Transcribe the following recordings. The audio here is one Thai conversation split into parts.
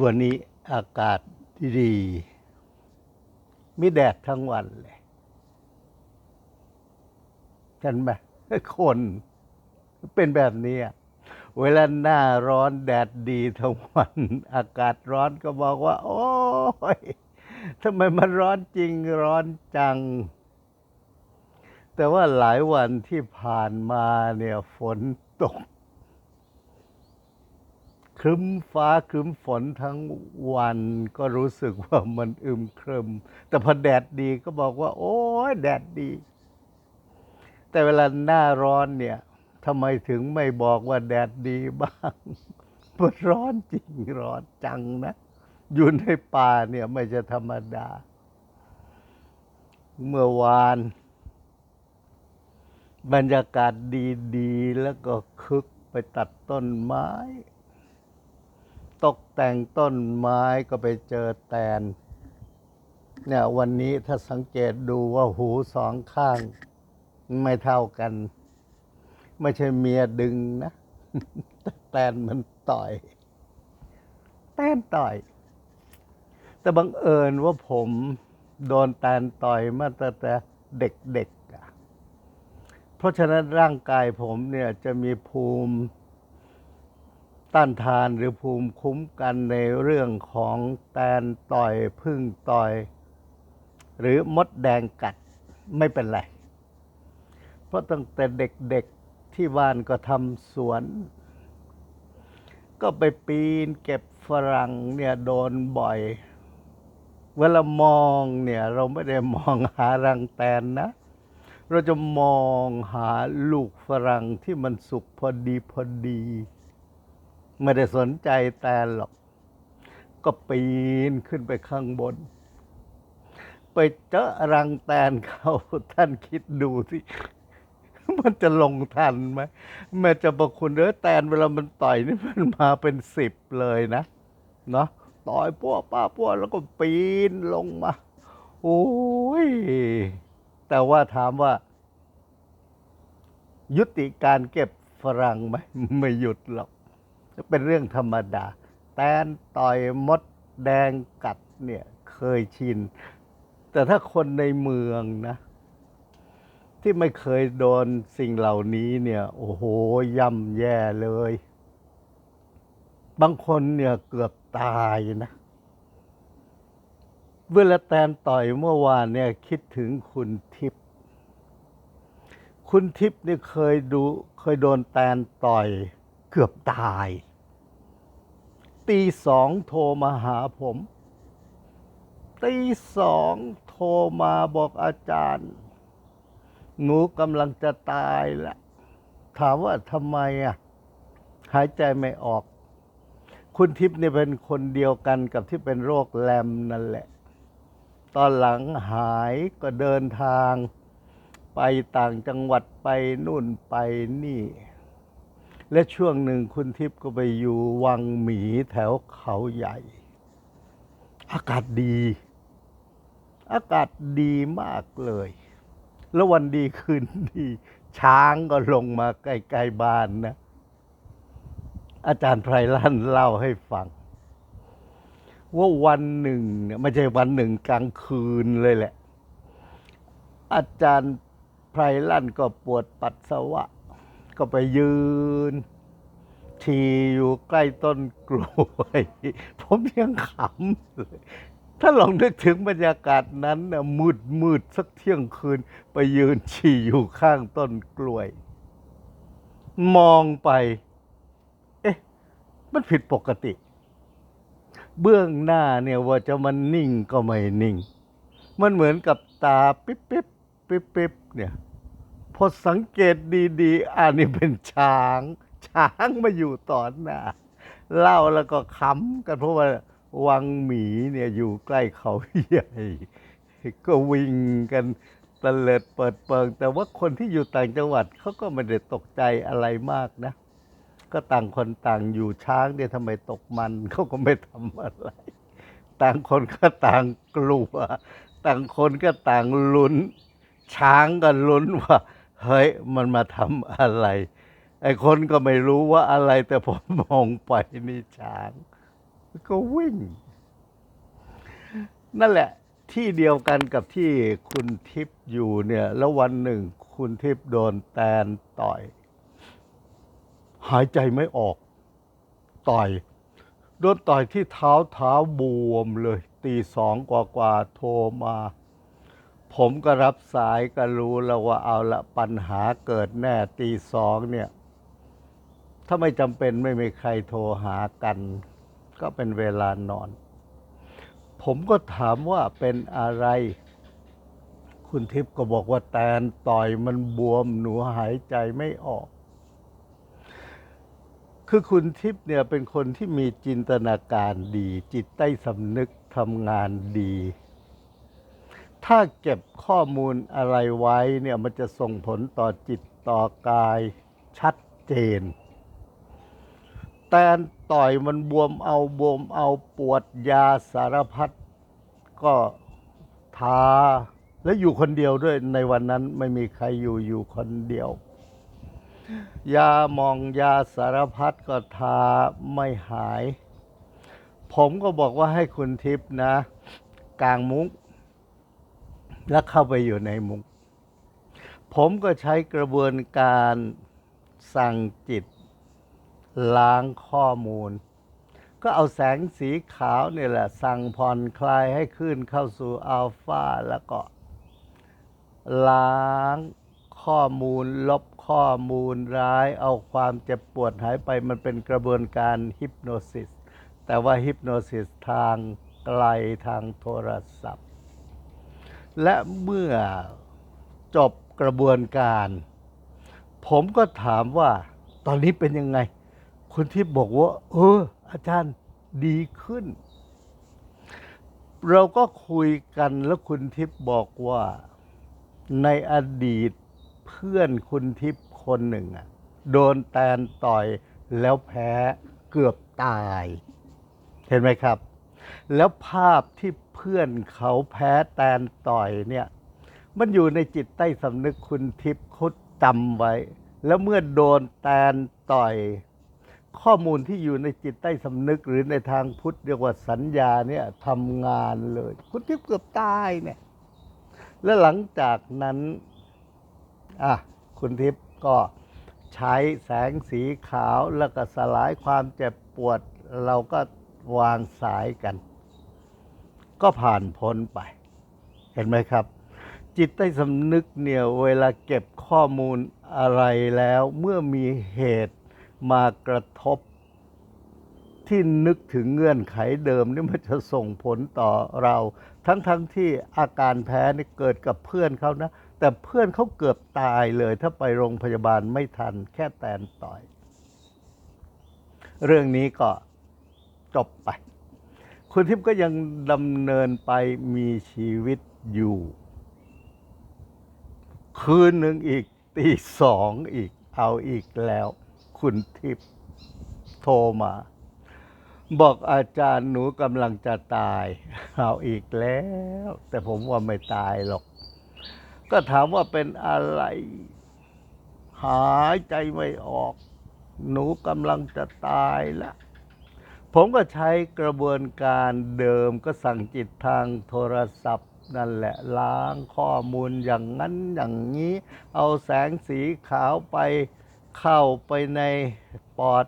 วันนี้อากาศดีมีแดดทั้งวันเลยเห็นไหมคนเป็นแบบนี้อะเวลาหน้าร้อนแดดดีทั้งวัน อากาศร้อนก็บอกว่า โอ้ยทำไมมันร้อนจริงร้อนจัง แต่ว่าหลายวันที่ผ่านมาเนี่ยฝนตก ครึ้มฟ้าครึ้มฝนทั้งวันก็รู้สึกว่ามันอึมครึม แต่พอแดดดีก็บอกว่า โอ้ยแดดดี แต่เวลาหน้าร้อนเนี่ยทำไมถึงไม่บอกว่าแดดดีบ้างมันร้อนจริงร้อนจังนะ อยู่ในป่าเนี่ยไม่จะธรรมดา เมื่อวาน บรรยากาศดี ๆ แล้วก็คึกไปตัดต้นไม้ ตกแต่งต้นไม้ก็ไปเจอแตน เนี่ยวันนี้ถ้าสังเกตดูว่าหูสองข้าง ไม่เท่ากัน ไม่ใช่เมียดึงนะแตนมันต่อย แตนต่อย แต่บังเอิญว่าผมโดนแตนต่อยมาตั้งแต่เด็กๆอะเพราะฉะนั้นร่างกายผมเนี่ยจะมีภูมิ ต้านทานหรือภูมิคุ้มกันในเรื่องของแตนต่อยพึ่งต่อย หรือมดแดงกัดไม่เป็นไร เพราะตั้งแต่เด็กๆที่บ้านก็ทำสวน ก็ไปปีนเก็บฝรั่งเนี่ยโดนบ่อย เวลามองเนี่ยเราไม่ได้มองหารังแตนนะ เราจะมองหาลูกฝรั่งที่มันสุกพอดีพอดี ไม่ได้สนใจแตนหรอก ก็ปีนขึ้นไปข้างบน ไปเจอรังแตนเขาท่านคิดดูสิมันจะลงทันไหมแม่จะบอกคุณเออแตนเวลามันต่อยนี่มันมาเป็นสิบเลยนะเนาะต่อยพวกป้าพวกแล้วก็ปีนลงมา โอ้ย แต่ว่าถามว่า ยุติการเก็บฝรั่งไหมไม่หยุดหรอก เป็นเรื่องธรรมดา แตนต่อยมดแดงกัดเนี่ยเคยชิน แต่ถ้าคนในเมืองนะ ที่ไม่เคยโดนสิ่งเหล่านี้เนี่ย โอ้โหย่ำแย่เลย บางคนเนี่ยเกือบตายนะเวลาแตนต่อยเมื่อวานเนี่ยคิดถึงคุณทิพย์คุณทิพย์นี่เคยดูเคยโดนแตนต่อย เกือบตาย ตีสองโทรมาหาผม ตีสองโทรมาบอกอาจารย์ หนูกำลังจะตายแล้วถามว่าทำไมอะ หายใจไม่ออก คุณทิพย์เนี่ยเป็นคนเดียวกันกับที่เป็นโรคแลมนั่นแหละ ตอนหลังหายก็เดินทาง ไปต่างจังหวัดไปนู่นไปนี่ และช่วงหนึ่งคุณทิพย์ก็ไปอยู่วังหมีแถวเขาใหญ่ อากาศดี อากาศดีมากเลย แล้ววันดีคืนดี ช้างก็ลงมาใกล้ๆบ้านนะ อาจารย์ไพรลั่นเล่าให้ฟัง ว่าวันหนึ่งเนี่ยไม่ใช่วันหนึ่งกลางคืนเลยแหละ อาจารย์ไพรลั่นก็ปวดปัสสาวะ ก็ไปยืน ทีอยู่ใกล้ต้นกล้วย ผมยังขำเลยถ้าลองนึกถึงบรรยากาศนั้นนะมืดมืดสักเที่ยงคืน ไปยืนฉี่อยู่ข้างต้นกล้วย มองไป เอ๊ะ มันผิดปกติ เบื้องหน้าเนี่ยว่าจะมันนิ่งก็ไม่นิ่ง มันเหมือนกับตาปิ๊บปิ๊บปิ๊บปิ๊บเนี่ย อสังเกตดีๆ อันนี้เป็นช้าง ช้างมาอยู่ต่อหน้าเล่าแล้วก็ขำกันเพราะว่าวังหมีเนี่ยอยู่ใกล้เขาใหญ่ก็วิ่งกันตะเลิดเปิดเปิง แต่ว่าคนที่อยู่ต่างจังหวัดเขาก็ไม่ได้ตกใจอะไรมากนะ ก็ต่างคนต่างอยู่ช้างเนี่ยทำไมตกมันเขาก็ไม่ทำอะไร ต่างคนก็ต่างกลัว ต่างคนก็ต่างลุ้น ช้างก็ลุ้นว่า เฮ้ยมันมาทำอะไร ไอ้คนก็ไม่รู้ว่าอะไร แต่ผมมองไปนี่ช้าง ก็วิ่ง นั่นแหละ ที่เดียวกันกับที่คุณทิพย์อยู่เนี่ย แล้ววันหนึ่ง คุณทิพย์โดนแตนต่อย หายใจไม่ออก ต่อยโดนต่อยที่เท้าเท้าบวมเลย ตีสองกว่ากว่าโทรมา ผมก็รับสายก็รู้แล้วว่าเอาละปัญหาเกิดแน่ตีสองเนี่ย ถ้าไม่จำเป็นไม่มีใครโทรหากัน ก็เป็นเวลานอน ผมก็ถามว่าเป็นอะไร คุณทิพย์ก็บอกว่าแตนต่อยมันบวมหนูหายใจไม่ออก คือคุณทิพย์เนี่ยเป็นคนที่มีจินตนาการดี จิตใต้สำนึกทำงานดี ถ้าเก็บข้อมูลอะไรไว้เนี่ยมันจะส่งผลต่อจิตต่อกายชัดเจน แตนต่อยมันบวมเอาบวมเอาปวดยาสารพัดก็ทาและอยู่คนเดียวด้วยในวันนั้นไม่มีใครอยู่อยู่คนเดียว ยามองยาสารพัดก็ทาไม่หาย ผมก็บอกว่าให้คุณทิพย์นะ กางมุ้ง แล้วเข้าไปอยู่ในมุ้งผมก็ใช้กระบวนการสั่งจิต ล้างข้อมูล ก็เอาแสงสีขาวนี่แหละ สั่งผ่อนคลายให้ขึ้นเข้าสู่อัลฟาแล้วก็ ล้างข้อมูล ลบข้อมูลร้าย เอาความเจ็บปวดหายไปมันเป็นกระบวนการฮิปโนซิสแต่ว่าฮิปโนซิสทางไกลทางโทรศัพท์ และเมื่อจบกระบวนการ ผมก็ถามว่าตอนนี้เป็นยังไง คุณทิพย์บอกว่า เออ อาจารย์ดีขึ้น เราก็คุยกันแล้วคุณทิพย์บอกว่า ในอดีตเพื่อนคุณทิพย์คนหนึ่งอะโดนแตนต่อยแล้วแพ้เกือบตาย เห็นไหมครับ แล้วภาพที่เพื่อนเขาแพ้แตนต่อยเนี่ย มันอยู่ในจิตใต้สำนึกคุณทิพย์เขาจำไว้ แล้วเมื่อโดนแตนต่อย ข้อมูลที่อยู่ในจิตใต้สำนึกหรือในทางพุทธเรียกว่าสัญญาเนี่ยทำงานเลย คุณทิพย์เกือบตายเนี่ย และหลังจากนั้นอะคุณทิพย์ก็ใช้แสงสีขาวแล้วก็สลายความเจ็บปวดเราก็ วางสายกัน ก็ผ่านพ้นไป เห็นไหมครับ จิตใต้สำนึกเนี่ยเวลาเก็บข้อมูลอะไรแล้วเมื่อมีเหตุมากระทบ ที่นึกถึงเงื่อนไขเดิมนี่มันจะส่งผลต่อเรา ทั้งๆทที่อาการแพ้นี่เกิดกับเพื่อนเขานะ แต่เพื่อนเขาเกือบตายเลย ถ้าไปโรงพยาบาลไม่ทันแค่แตนต่อย เรื่องนี้ก็ จบไป คุณทิพย์ก็ยังดำเนินไปมีชีวิตอยู่ คืนหนึ่งอีกตีสองอีกเอาอีกแล้ว คุณทิพย์โทรมา บอกอาจารย์หนูกำลังจะตาย เอาอีกแล้ว แต่ผมว่าไม่ตายหรอก ก็ถามว่าเป็นอะไร หายใจไม่ออก หนูกำลังจะตายแล้ว ผมก็ใช้กระบวนการเดิมก็สั่งจิตทางโทรศัพท์ นั่นแหละล้างข้อมูลอย่างนั้นอย่างนี้ เอาแสงสีขาวไปเข้าไปในปอด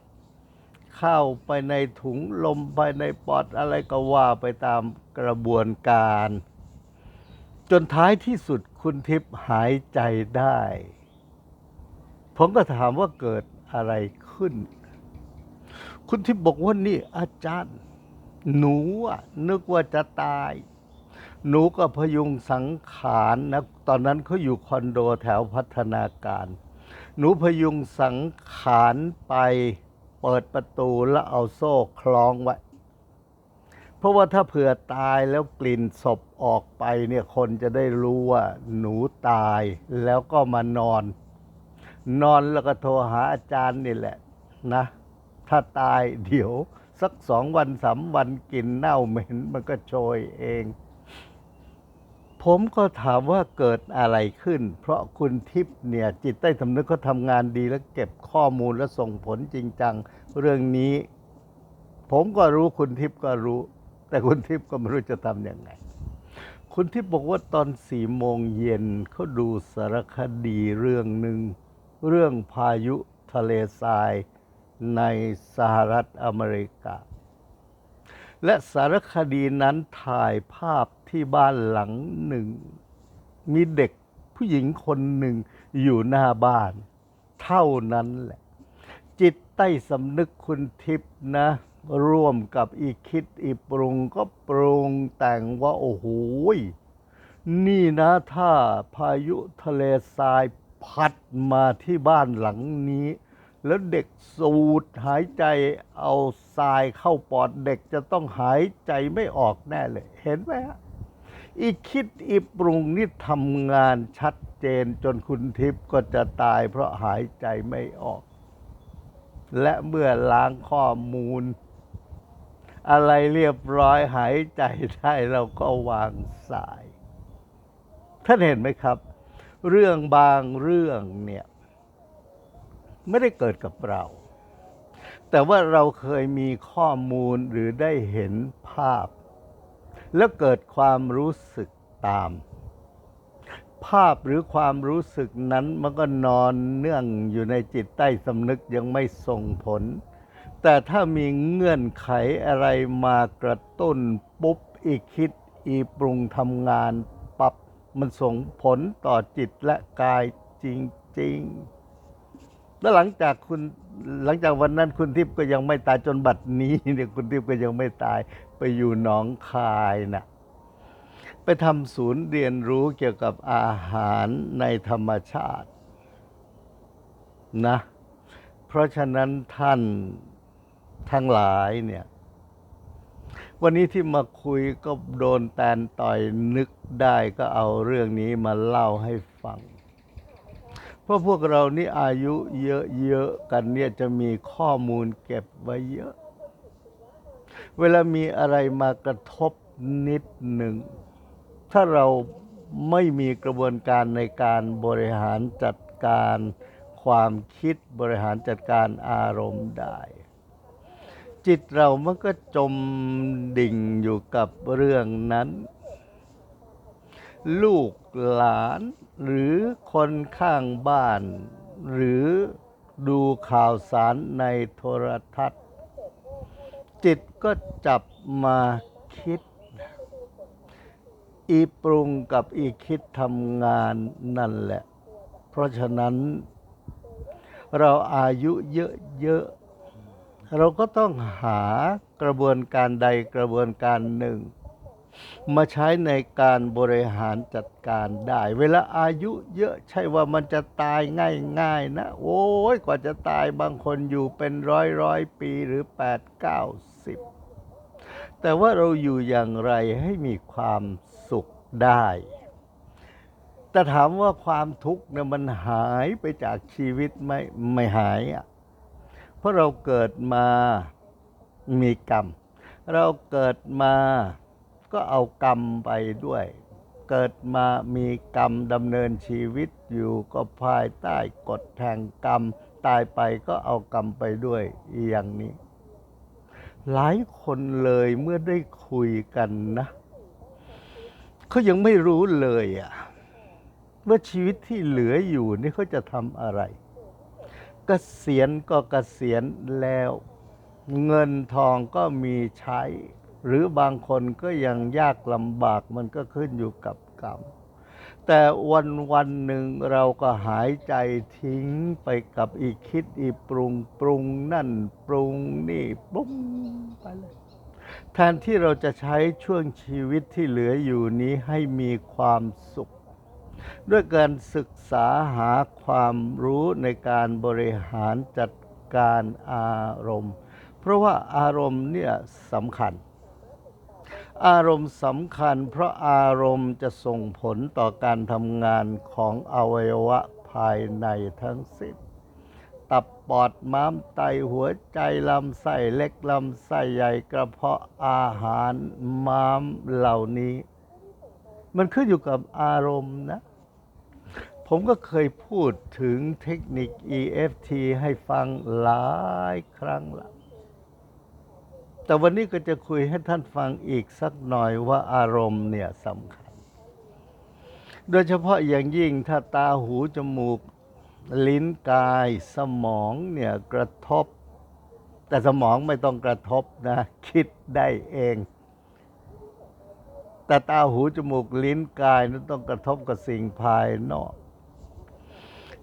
เข้าไปในถุงลมไปในปอดอะไรก็ว่าไปตามกระบวนการ จนท้ายที่สุดคุณทิพย์หายใจได้ ผมก็ถามว่าเกิดอะไรขึ้น คุณทิพย์บอกว่านี่อาจารย์ หนูนึกว่าจะตาย หนูก็พยุงสังขารนะตอนนั้นเขาอยู่คอนโดแถวพัฒนาการ หนูพยุงสังขารไปเปิดประตูแล้วเอาโซ่คล้องไว้เพราะว่าถ้าเผื่อตายแล้วกลิ่นศพออกไปเนี่ยคนจะได้รู้ว่า หนูตายแล้วก็มานอน นอนแล้วก็โทรหาอาจารย์นี่แหละนะ ถ้าตายเดี๋ยว สักสองวันสามวันกลินเน่าเหม็นมันก็โชยเอง ผมก็ถามว่าเกิดอะไรขึ้น เพราะคุณทิพย์เนี่ย จิตใต้สำนึกเขาทำงานดีและเก็บข้อมูลและส่งผลจริงจัง เรื่องนี้ ผมก็รู้คุณทิพย์ก็รู้ แต่คุณทิพย์ก็ไม่รู้จะทำยังไงคุณทิพย์บอกว่าตอนสี่โมงเย็นเขาดูสารคดีเรื่องหนึ่ง เรื่องพายุทะเลทราย ในสหรัฐอเมริกา และสารคดีนั้นถ่ายภาพที่บ้านหลังหนึ่ง มีเด็กผู้หญิงคนหนึ่งอยู่หน้าบ้าน เท่านั้นแหละ จิตใต้สำนึกคุณทิพย์นะ ร่วมกับอีคิดอีปรุงก็ปรุงแต่งว่าโอ้โหนี่นะถ้าพายุทะเลทรายพัดมาที่บ้านหลังนี้ แล้วเด็กสูดหายใจเอาทรายเข้าปอดเด็กจะต้องหายใจไม่ออกแน่เลย เห็นไหมฮะอีคิดอีปรุงนี่ทำงานชัดเจนจนคุณทิพย์ก็จะตายเพราะหายใจไม่ออก และเมื่อล้างข้อมูล อะไรเรียบร้อยหายใจได้เราก็วางสาย ท่านเห็นไหมครับ เรื่องบางเรื่องเนี่ย ไม่ได้เกิดกับเรา แต่ว่าเราเคยมีข้อมูลหรือได้เห็นภาพ แล้วเกิดความรู้สึกตาม ภาพหรือความรู้สึกนั้นมันก็นอนเนื่องอยู่ในจิตใต้สำนึกยังไม่ส่งผล แต่ถ้ามีเงื่อนไขอะไรมากระตุ้นปุ๊บอีกคิดอีปรุงทำงานปับมันส่งผลต่อจิตและกายจริง ๆ แล้วหลังจากคุณหลังจากวันนั้นคุณทิพย์ก็ยังไม่ตายจนบัดนี้เนี่ยคุณทิพย์ก็ยังไม่ตายไปอยู่หนองคายน่ะไปทำศูนย์เรียนรู้เกี่ยวกับอาหารในธรรมชาตินะ เพราะฉะนั้นท่านทั้งหลายเนี่ย วันนี้ที่มาคุยก็โดนแตนต่อยนึกได้ก็เอาเรื่องนี้มาเล่าให้ฟัง เพราะพวกเรานี่อายุเยอะๆกันเนี่ยจะมีข้อมูลเก็บไว้เยอะ เวลามีอะไรมากระทบนิดหนึ่ง ถ้าเราไม่มีกระบวนการในการบริหารจัดการความคิดบริหารจัดการอารมณ์ได้ จิตเรามันก็จมดิ่งอยู่กับเรื่องนั้น ลูก หลาน หรือคนข้างบ้าน หรือดูข่าวสารในโทรทัศน์ จิตก็จับมาคิด อีปรุงกับอีคิดทำงานนั่นแหละ เพราะฉะนั้น เราอายุเยอะๆเราก็ต้องหากระบวนการใดกระบวนการหนึ่ง มาใช้ในการบริหารจัดการได้ เวลาอายุเยอะใช่ว่ามันจะตายง่ายๆนะ โอ้ยกว่าจะตายบางคนอยู่เป็นร้อยร้อยปีหรือ8 9 10 แต่ว่าเราอยู่อย่างไรให้มีความสุขได้ แต่ถามว่าความทุกข์เนี่ยมันหายไปจากชีวิตไหมไม่หายอะเพราะเราเกิดมามีกรรม เราเกิดมา ก็เอากรรมไปด้วย เกิดมามีกรรมดำเนินชีวิตอยู่ก็ภายใต้กฎแห่งกรรม ตายไปก็เอากรรมไปด้วยอย่างนี้ หลายคนเลยเมื่อได้คุยกันนะเขายังไม่รู้เลยอะว่าชีวิตที่เหลืออยู่นี่เขาจะทำอะไรเกษียณก็เกษียณแล้ว เงินทองก็มีใช้ หรือบางคนก็ยังยากลำบากมันก็ขึ้นอยู่กับกรรม แต่วันวันหนึ่งเราก็หายใจทิ้งไปกับอีกคิดอีปรุงปรุงนั่นปรุงนี่ปรุงไปเลยแทนที่เราจะใช้ช่วงชีวิตที่เหลืออยู่นี้ให้มีความสุข ด้วยการศึกษาหาความรู้ในการบริหารจัดการอารมณ์ เพราะว่าอารมณ์เนี่ยสำคัญ อารมณ์สำคัญ เพราะอารมณ์จะส่งผลต่อการทำงานของอวัยวะภายในทั้งสิ้น ตับปอดม้ามไตหัวใจลำไส้เล็กลำไส้ใหญ่กระเพาะอาหารม้ามเหล่านี้ มันขึ้นอยู่กับอารมณ์นะ ผมก็เคยพูดถึงเทคนิค EFT ให้ฟังหลายครั้งละ แต่วันนี้ก็จะคุยให้ท่านฟังอีกสักหน่อยว่าอารมณ์เนี่ยสำคัญ โดยเฉพาะอย่างยิ่งถ้าตาหูจมูก ลิ้นกายสมองเนี่ยกระทบ แต่สมองไม่ต้องกระทบนะ คิดได้เอง แต่ตาหูจมูกลิ้นกายนั้นต้องกระทบกับสิ่งภายนอก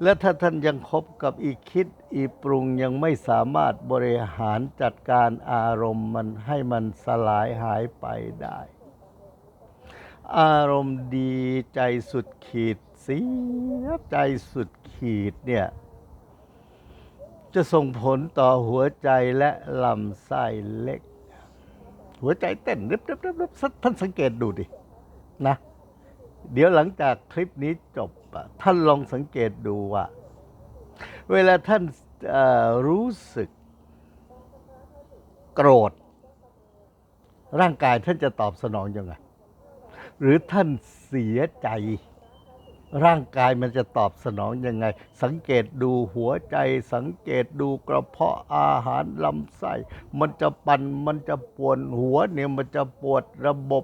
และถ้าท่านยังคบกับอีคิดอีปรุงยังไม่สามารถบริหารจัดการอารมณ์มันให้มันสลายหายไปได้ อารมณ์ดีใจสุดขีดเสียใจสุดขีดเนี่ยจะส่งผลต่อหัวใจและลำไส้เล็ก หัวใจเต้นริบริบริบริบท่านสังเกตดูดินะ เดี๋ยวหลังจากคลิปนี้จบท่านลองสังเกตดูว่า เวลาท่านรู้สึกโกรธ ร่างกายท่านจะตอบสนองยังไง หรือท่านเสียใจ ร่างกายมันจะตอบสนองยังไง สังเกตดูหัวใจ สังเกตดูกระเพาะอาหารลำไส้ มันจะปั่นมันจะปวดหัวเนี่ยมันจะปวดระบบ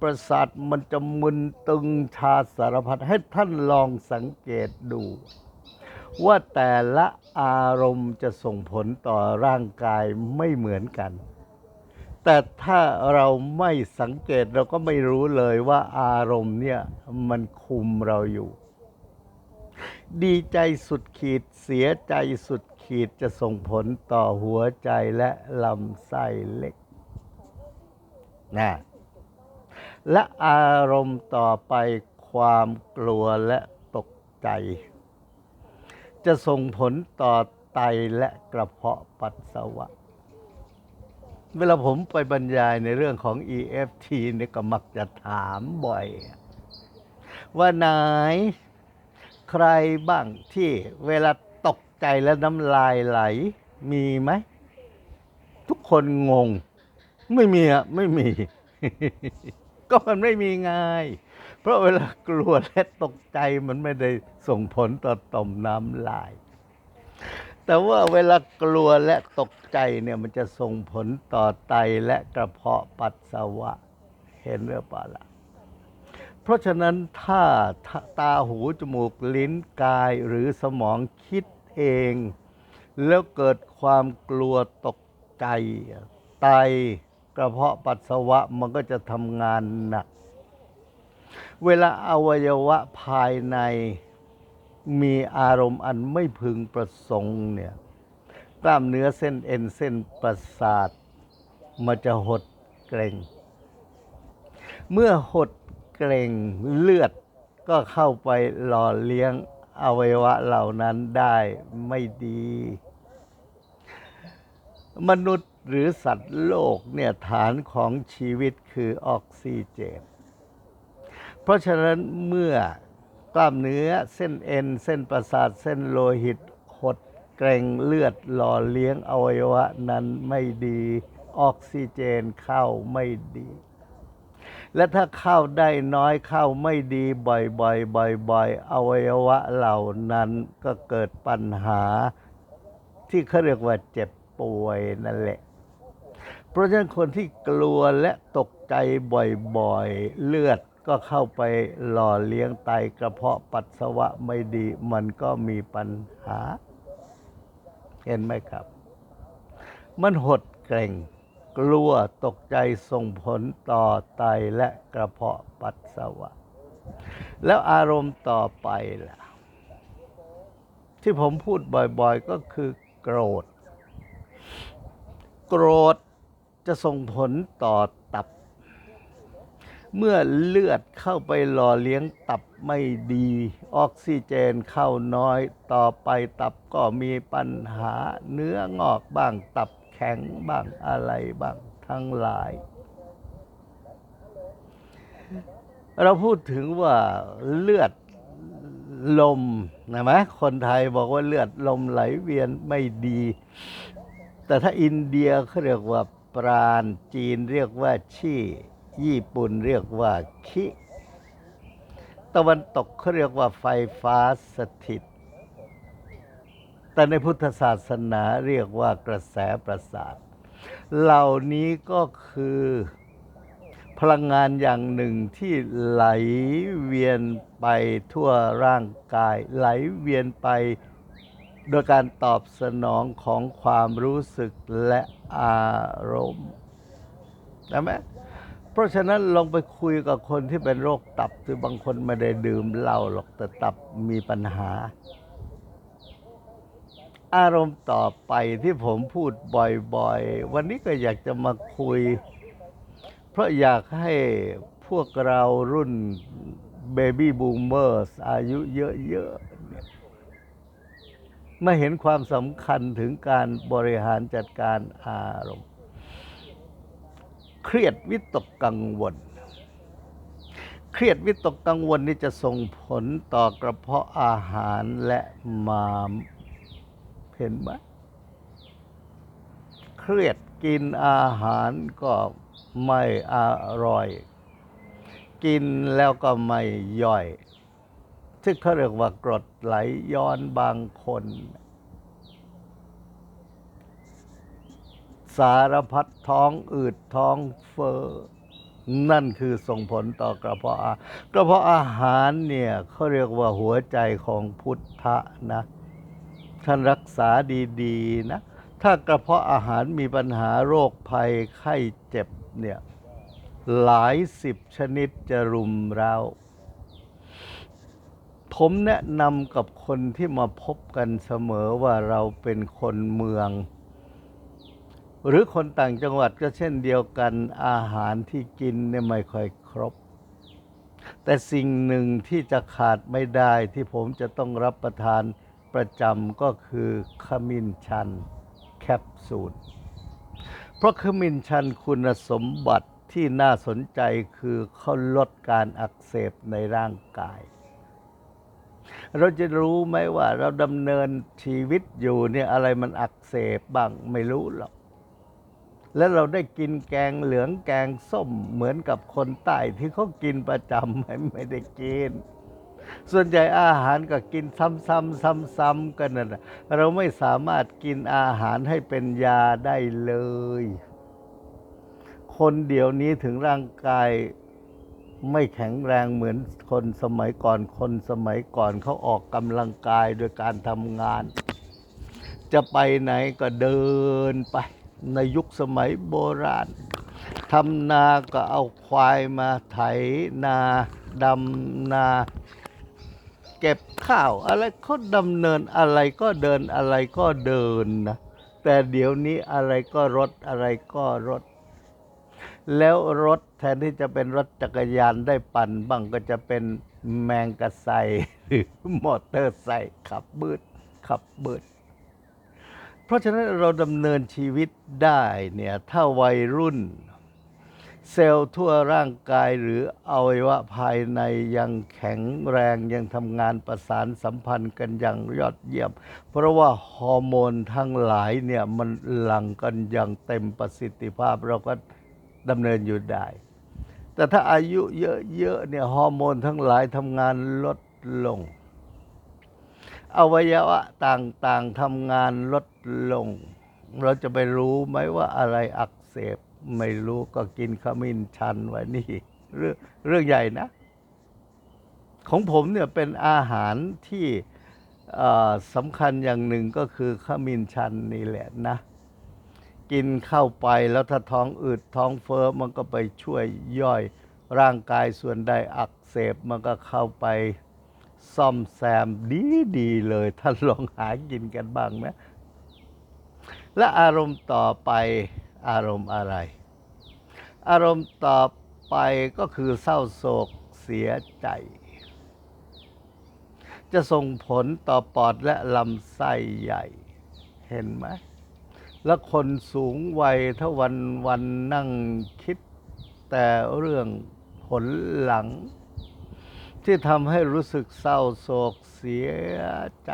ประสาทมันจะมึนตึงชาสารพัดให้ท่านลองสังเกตดู ว่าแต่ละอารมณ์จะส่งผลต่อร่างกายไม่เหมือนกัน แต่ถ้าเราไม่สังเกตเราก็ไม่รู้เลยว่าอารมณ์เนี่ยมันคุมเราอยู่ ดีใจสุดขีดเสียใจสุดขีดจะส่งผลต่อหัวใจและลำไส้เล็กนะ และอารมณ์ต่อไปความกลัวและตกใจ จะส่งผลต่อไตและกระเพาะปัสสาวะ เวลาผมไปบรรยายในเรื่องของ EFT เนี่ยก็มักจะถามบ่อย ว่าไหนายใครบ้างที่เวลาตกใจแล้วน้ำลายไหล มีไหม ทุกคนงง ไม่มีอะไม่มี ก็มันไม่มีไง เพราะเวลากลัวและตกใจมันไม่ได้ส่งผลต่อต่อมน้ำลาย แต่ว่าเวลากลัวและตกใจเนี่ยมันจะส่งผลต่อไตและกระเพาะปัสสาวะ เห็นหรือเปล่าล่ะเพราะฉะนั้นถ้าตาหูจมูกลิ้นกายหรือสมองคิดเอง แล้วเกิดความกลัวตกใจไต กระเพาะปัสสาวะมันก็จะทำงานหนัก เวลาอวัยวะภายในมีอารมณ์อันไม่พึงประสงค์เนี่ยกล้ามเนื้อเส้นเอ็นเส้นประสาทมันจะหดเกร็ง เมื่อหดเกร็งเลือดก็เข้าไปหล่อเลี้ยงอวัยวะเหล่านั้นได้ไม่ดี มนุษย์ หรือสัตว์โลกเนี่ยฐานของชีวิตคือออกซิเจน เพราะฉะนั้นเมื่อกล้ามเนื้อเส้นเอ็น เส้นประสาทเส้นโลหิต หดเกร็งเลือดหล่อเลี้ยงอวัยวะนั้นไม่ดีออกซิเจนเข้าไม่ดี และถ้าเข้าได้น้อยเข้าไม่ดีบ่อยๆบ่อยๆอวัยวะเหล่านั้นก็เกิดปัญหาที่เขาเรียกว่าเจ็บป่วยนั่นแหละ เพราะฉะนั้นคนที่กลัวและตกใจบ่อยๆ เลือดก็เข้าไปหล่อเลี้ยงไตกระเพาะปัสสาวะไม่ดี มันก็มีปัญหา เห็นไหมครับ มันหดเกร็งกลัวตกใจส่งผลต่อไตและกระเพาะปัสสาวะ แล้วอารมณ์ต่อไปล่ะ ที่ผมพูดบ่อยๆก็คือโกรธ โกรธ จะส่งผลต่อตับ เมื่อเลือดเข้าไปหล่อเลี้ยงตับไม่ดี ออกซิเจนเข้าน้อยต่อไปตับก็มีปัญหาเนื้องอกบ้างตับแข็งบ้างอะไรบ้างทั้งหลาย เราพูดถึงว่าเลือดลมนะไหมคนไทยบอกว่าเลือดลมไหลเวียนไม่ดี แต่ถ้าอินเดียเขาเรียกว่า ปราณจีนเรียกว่าชี่ ญี่ปุ่นเรียกว่าคิ ตะวันตกเขาเรียกว่าไฟฟ้าสถิต แต่ในพุทธศาสนาเรียกว่ากระแสประสาท เหล่านี้ก็คือพลังงานอย่างหนึ่งที่ไหลเวียนไปทั่วร่างกาย ไหลเวียนไป โดยการตอบสนองของความรู้สึกและอารมณ์ใช่ไหมเพราะฉะนั้นลงไปคุยกับคนที่เป็นโรคตับหรือบางคนไม่ได้ดื่มเหล้าหรอกแต่ตับมีปัญหา อารมณ์ต่อไปที่ผมพูดบ่อยๆ วันนี้ก็อยากจะมาคุย เพราะอยากให้พวกเรารุ่นเบบี้บูมเมอร์สอายุเยอะๆ เนี่ยมาเห็นความสำคัญถึงการบริหารจัดการอารมณ์ เครียดวิตกกังวล เครียดวิตกกังวลนี่จะส่งผลต่อกระเพาะอาหารและม้ามเห็นไหมเครียดกินอาหารก็ไม่อร่อย กินแล้วก็ไม่ย่อย ซึ่งเขาเรียกว่ากรดไหลย้อนบางคน สารพัดท้องอืดท้องเฟอ้อนั่นคือส่งผลต่อกระเพาะอาหารกระเพาะอาหารเนี่ยเขาเรียกว่าหัวใจของพุทธะนะท่านรักษาดีๆนะถ้ากระเพาะอาหารมีปัญหาโรคภัยไข้เจ็บเนี่ยหลายสิบชนิดจะรุมเรา ผมแนะนำกับคนที่มาพบกันเสมอว่าเราเป็นคนเมือง หรือคนต่างจังหวัดก็เช่นเดียวกันอาหารที่กินเนี่ยไม่ค่อยครบ แต่สิ่งหนึ่งที่จะขาดไม่ได้ที่ผมจะต้องรับประทานประจำก็คือขมิ้นชันแคปซูลเพราะขมิ้นชันคุณสมบัติที่น่าสนใจคือเขาลดการอักเสบในร่างกาย เราจะรู้ไหมว่าเราดำเนินชีวิตอยู่เนี่ยอะไรมันอักเสบบ้างไม่รู้หรอก แล้วเราได้กินแกงเหลืองแกงส้มเหมือนกับคนใต้ที่เขากินประจำไหมไม่ได้กิน ส่วนใหญ่อาหารก็กินซ้ำๆซ้ำๆกันนั่นแหละเราไม่สามารถกินอาหารให้เป็นยาได้เลย คนเดี๋ยวนี้ถึงร่างกาย ไม่แข็งแรงเหมือนคนสมัยก่อนคนสมัยก่อนเขาออกกำลังกายโดยการทำงาน จะไปไหนก็เดินไปในยุคสมัยโบราณทำนาก็เอาควายมาไถนาดำนาเก็บข้าว อะไรเขาดำเนินอะไรก็เดินอะไรก็เดินนะแต่เดี๋ยวนี้อะไรก็รถอะไรก็รถ แล้วรถแทนที่จะเป็นรถจักรยานได้ปั่นบ้างก็จะเป็นแมงกะไซหรือมอเตอร์ไซค์ขับบืดขับบืดเพราะฉะนั้นเราดำเนินชีวิตได้เนี่ยถ้าวัยรุ่น เซลล์ทั่วร่างกายหรืออวัยวะภายในยังแข็งแรงยังทำงานประสานสัมพันธ์กันอย่างยอดเยี่ยม เพราะว่าฮอร์โมนทั้งหลายเนี่ยมันหลั่งกันอย่างเต็มประสิทธิภาพเราก็ ดำเนินอยู่ได้ แต่ถ้าอายุเยอะๆเนี่ยฮอร์โมนทั้งหลายทำงานลดลง อวัยวะต่างๆทำงานลดลง เราจะไปรู้ไหมว่าอะไรอักเสบไม่รู้ก็กินขมิ้นชันไว้นี่ เรื่องเรื่องใหญ่นะ ของผมเนี่ยเป็นอาหารที่สำคัญอย่างหนึ่งก็คือขมิ้นชันนี่แหละนะ กินเข้าไปแล้วถ้าท้องอืดท้องเฟ้อมันก็ไปช่วยย่อย ร่างกายส่วนใดอักเสบมันก็เข้าไปซ่อมแซมดีดีเลยท่านลองหากินกันบ้างไหมและอารมณ์ต่อไปอารมณ์อะไร อารมณ์ต่อไปก็คือเศร้าโศกเสียใจ จะส่งผลต่อปอดและลำไส้ใหญ่ เห็นไหม แล้วคนสูงวัยถ้าวันวันนั่งคิดแต่เรื่องผลหลัง ที่ทำให้รู้สึกเศร้าโศกเสียใจ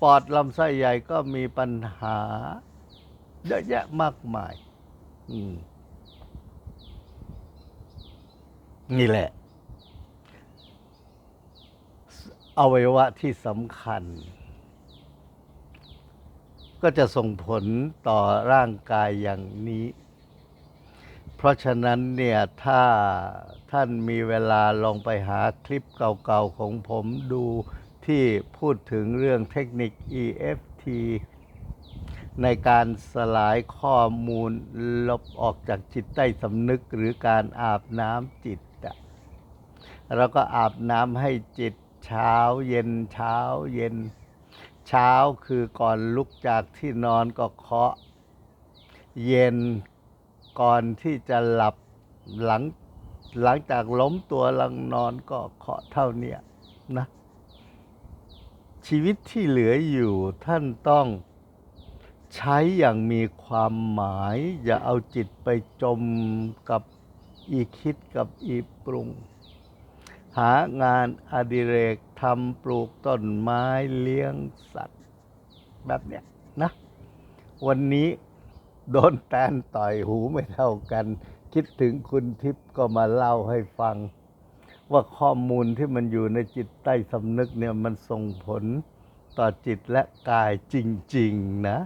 ปอดลำไส้ใหญ่ก็มีปัญหาเยอะแยะมากมายมนี่แหละ อวัยวะที่สำคัญ ก็จะส่งผลต่อร่างกายอย่างนี้ เพราะฉะนั้นเนี่ยถ้าท่านมีเวลาลองไปหาคลิปเก่าๆของผมดูที่พูดถึงเรื่องเทคนิค EFT ในการสลายข้อมูลลบออกจากจิตใต้สำนึกหรือการอาบน้ำจิตอะแล้วก็อาบน้ำให้จิตเช้าเย็นเช้าเย็น เช้าคือก่อนลุกจากที่นอนก็เคาะ เย็นก่อนที่จะหลับหลังหลังจากล้มตัวหลังนอนก็เคาะเท่าเนี้ยนะ ชีวิตที่เหลืออยู่ท่านต้องใช้อย่างมีความหมาย อย่าเอาจิตไปจมกับอีคิดกับอีปรุง หางานอดิเรก ทำปลูกต้นไม้เลี้ยงสัตว์ แบบเนี้ยนะ วันนี้โดนแตนต่อยหูไม่เท่ากัน คิดถึงคุณทิพย์ก็มาเล่าให้ฟัง ว่าข้อมูลที่มันอยู่ในจิตใต้สำนึกเนี่ยมันส่งผลต่อจิตและกายจริง ๆ นะ